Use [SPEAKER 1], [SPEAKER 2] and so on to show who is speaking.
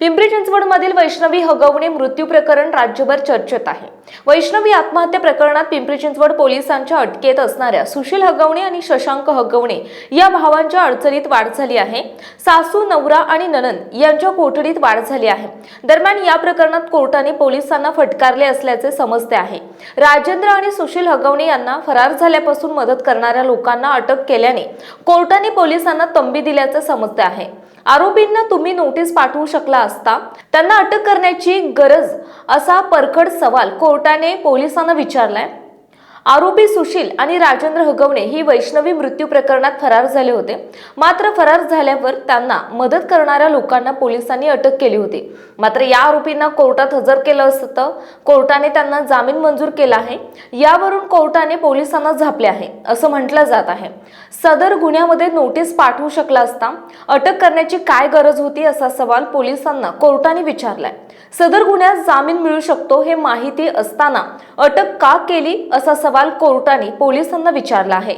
[SPEAKER 1] पिंपरी चिंचवडमधील वैष्णवी हगवणे मृत्यू प्रकरण राज्यभर चर्चेत आहे. वैष्णवी आत्महत्या प्रकरणात पिंपरी चिंचवड पोलिसांच्या अटकेत असणाऱ्या सुशील हगवणे आणि शशांक हगवणे या भावांच्या अडचणीत वाढ झाली आहे. सासू नवरा आणि ननंद यांच्या कोठडीत वाढ झाली आहे. दरम्यान या प्रकरणात कोर्टाने पोलिसांना फटकारले असल्याचे समजते आहे. राजेंद्र आणि सुशील हगवणे यांना फरार झाल्यापासून मदत करणाऱ्या लोकांना अटक केल्याने कोर्टाने पोलिसांना तंबी दिल्याचे समजते आहे. आरोपींना तुम्ही नोटीस पाठवू शकला असता त्यांना अटक करण्याची गरज असा परखड सवाल कोर्टाने पोलिसांना विचारलाय. आरोपी सुशील आणि राजेंद्र हगवणे ही वैष्णवी मृत्यू प्रकरणात फरार झाले होते. मात्र फरार झाल्यावर त्यांना मदत करणाऱ्या लोकांना पोलिसांनी अटक केली होती. मात्र या आरोपींना कोर्टात हजर केलं असतं. कोर्टाने त्यांना जामीन मंजूर केला आहे. यावरून कोर्टाने पोलिसांना झापले आहे असं म्हटलं जात आहे. सदर गुन्ह्यामध्ये नोटीस पाठवू शकला असता अटक करण्याची काय गरज होती असा सवाल पोलिसांना कोर्टाने विचारलाय. सदर गुन्ह्यात जामीन मिळू शकतो हे माहिती असताना अटक का केली असा सवाल कोर्टाने पोलिसांना विचारला आहे.